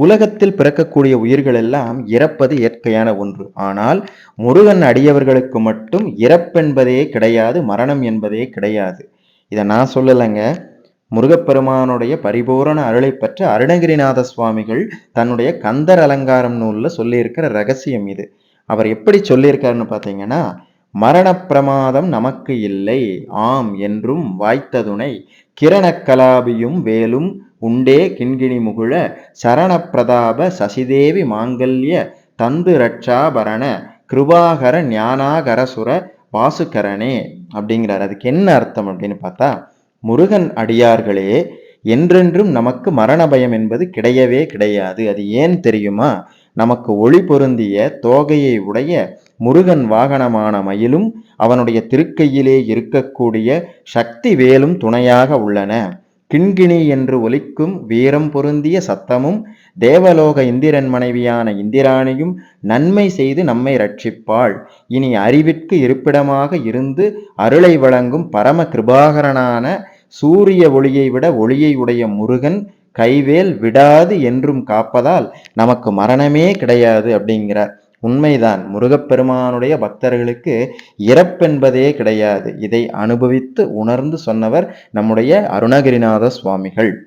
உலகத்தில் பிறக்கக்கூடிய உயிர்கள் எல்லாம் இறப்பது இயற்கையான ஒன்று. ஆனால் முருகன் அடியவர்களுக்கு மட்டும் இறப்பென்பதே கிடையாது மரணம் என்பதே கிடையாது. இதை நான் சொல்லலைங்க. முருகப்பெருமானுடைய பரிபூரண அருளை பெற்ற அருணகிரிநாத சுவாமிகள் தன்னுடைய கந்தர் அலங்காரம் நூலில் சொல்லியிருக்கிற ரகசியம் இது. அவர் எப்படி சொல்லியிருக்காருன்னு பார்த்தீங்கன்னா மரணப்பிரமாதம் நமக்கு இல்லை. ஆம் என்றும் வாய்த்ததுணை கிரணக்கலாபியும் வேலும் உண்டே கிண்கிணி முகுழ சரணப்பிரதாப சசிதேவி மாங்கல்ய தந்து ரட்சாபரண கிருபாகர ஞானாகரசுர வாசுகரனே அப்படிங்கிறார். அதுக்கு என்ன அர்த்தம் அப்படின்னு பார்த்தா முருகன் அடியார்களே என்றென்றும் நமக்கு மரண பயம் என்பது கிடையவே கிடையாது. அது ஏன் தெரியுமா? நமக்கு ஒளி பொருந்திய தோகையை உடைய முருகன் வாகனமான மயிலும் அவனுடைய திருக்கையிலே இருக்கக்கூடிய சக்தி வேலும் துணையாக உள்ளன. கிண்கிணி என்று ஒலிக்கும் வீரம் பொருந்திய சத்தமும் தேவலோக இந்திரன் மனைவியான இந்திராணியும் நன்மை செய்து நம்மை ரட்சிப்பாள். இனி அறிவிற்கு இருப்பிடமாக இருந்து அருளை வழங்கும் பரம கிருபாகரனான சூரிய ஒளியை விட ஒளியை உடைய முருகன் கைவேல் விடாது என்றும் காப்பதால் நமக்கு மரணமே கிடையாது அப்படிங்கிறார். உண்மைதான். முருகப்பெருமானுடைய பக்தர்களுக்கு இறப்பென்பதே கிடையாது. இதை அனுபவித்து உணர்ந்து சொன்னவர் நம்முடைய அருணகிரிநாத சுவாமிகள்.